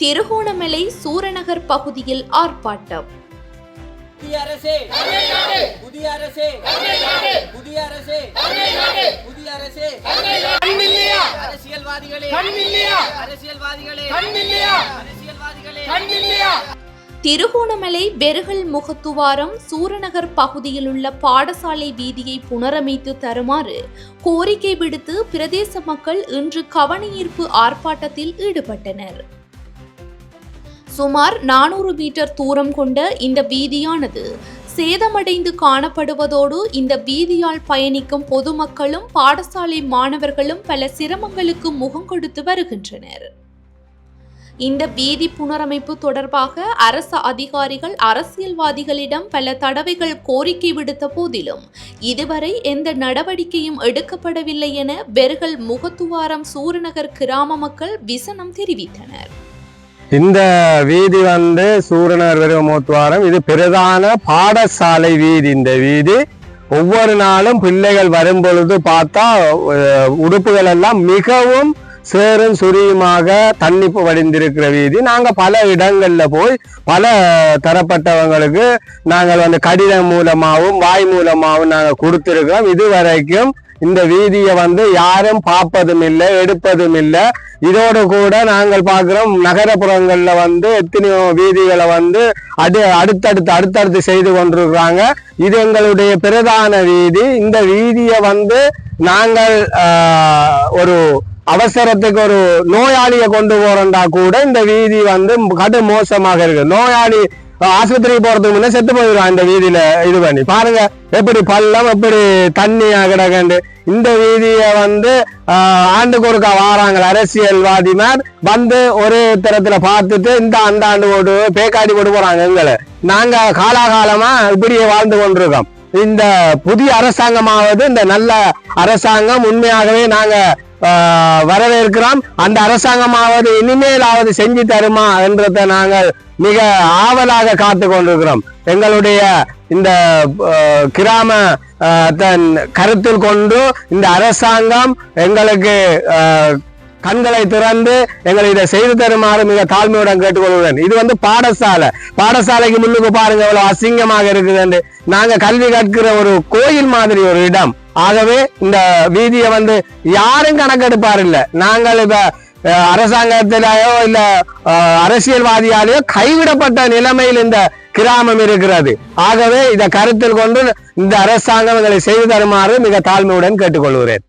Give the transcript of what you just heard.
திருகோணமலை சூரநகர் பகுதியில் ஆர்ப்பாட்டம். புதிய அரசே புதிய அரசே புதிய அரசே புதிய அரசே அரசியல்வாதிகளே அரசியல்வாதிகளே அரசியல்வாதிகளே. திருகோணமலை பெருகல் முகத்துவாரம் சூரநகர் பகுதியில் உள்ள பாடசாலை வீதியை புனரமைத்து தருமாறு கோரிக்கை விடுத்து பிரதேச மக்கள் இன்று கவனஈர்ப்பு ஆர்ப்பாட்டத்தில் ஈடுபட்டனர். சுமார் நானூறு மீட்டர் தூரம் கொண்ட இந்த வீதியானது சேதமடைந்து காணப்படுவதோடு இந்த வீதியால் பயணிக்கும் பொதுமக்களும் பாடசாலை மாணவர்களும் பல சிரமங்களுக்கு முகம் கொடுத்து வருகின்றனர். இந்த வீதி புனரமைப்பு தொடர்பாக அரசு அதிகாரிகள் அரசியல்வாதிகளிடம் பல தடவைகள் கோரிக்கை விடுத்த போதிலும் இதுவரை எந்த நடவடிக்கையும் எடுக்கப்படவில்லை என பெருகல் முகத்துவாரம் சூரநகர் கிராம மக்கள் விசனம் தெரிவித்தனர். இந்த வீதி வந்து சூரனர் விருகமோத்துவாரம் இது பிரதான பாடசாலை வீதி இந்த வீதி. ஒவ்வொரு நாளும் பிள்ளைகள் வரும் பொழுது பார்த்தா உடுப்புகள் எல்லாம் மிகவும் சேரும் சுரியுமாக தண்ணி வடிந்திருக்கிற வீதி. நாங்கள் பல இடங்களில் போய் பல தரப்பட்டவங்களுக்கு நாங்கள் வந்து கடிதம் மூலமாகவும் வாய் மூலமாகவும் நாங்கள் கொடுத்துருக்கோம் இதுவரைக்கும் இந்த வீதியை வந்து யாரும் பார்ப்பதும் இல்லை எடுப்பதும் இல்லை இதோடு கூட நாங்கள் பார்க்குறோம் நகரப்புறங்கள்ல வந்து எத்தனையோ வீதிகளை வந்து அடு அடுத்தடுத்து அடுத்தடுத்து செய்து கொண்டிருக்கிறாங்க. இது எங்களுடைய பிரதான வீதி. இந்த வீதியை வந்து நாங்கள் ஒரு அவசரத்துக்கு ஒரு நோயாளியை கொண்டு போறோம்டா கூட இந்த வீதி வந்து கடும் மோசமாக இருக்கு. நோயாளி ஆஸ்பத்திரிக்கு போறதுக்கு முன்னே செத்து போயிடுவான் இந்த வீதியில இது பண்ணி. பாருங்க எப்படி பள்ளம் எப்படி தண்ணியா கிடக்கண்டு இந்த வீதியை வந்து ஆண்டு ஆண்டுக்கு ஒருக்கா வாராங்க அரசியல்வாதிமார். வந்து ஒரு தரத்துல பார்த்துட்டு இந்த அந்த ஆண்டு போட்டு பேக்காடி போட்டு போறாங்க எங்களை. நாங்க காலாகாலமா இப்படியே வாழ்ந்து கொண்டிருக்கோம். இந்த புதிய அரசாங்கமாவது இந்த நல்ல அரசாங்கம். உண்மையாகவே நாங்க வரவேற்கிறோம். அந்த அரசாங்கமாவது இனிமேலாவது செஞ்சு தருமா என்றதை நாங்கள் மிக ஆவலாக காத்து கொண்டிருக்கிறோம். எங்களுடைய இந்த கிராம தன் கருத்தில் கொண்டு இந்த அரசாங்கம் எங்களுக்கு கண்களை திறந்து எங்களை இதை செய்து தருமாறு மிக தாழ்மையுடன் கேட்டுக்கொள்கிறேன். இது வந்து பாடசாலை. பாடசாலைக்கு முன்னுக்கு பாருங்க எவ்வளவு அசிங்கமாக இருக்குது நாங்க கல்வி கற்கிற ஒரு கோயில் மாதிரி ஒரு இடம். ஆகவே இந்த வீதியை வந்து யாரும் கணக்கெடுப்பார் இல்ல நாங்கள் இப்ப அரசாங்கத்திலேயோ இல்ல அஹ், அரசியல்வாதியாலேயோ கைவிடப்பட்ட நிலைமையில் இந்த கிராமம் இருக்கிறது. ஆகவே இதை கருத்தில் கொண்டு இந்த அரசாங்கம் எங்களை செய்து தருமாறு மிக தாழ்மையுடன் கேட்டுக்கொள்கிறேன்.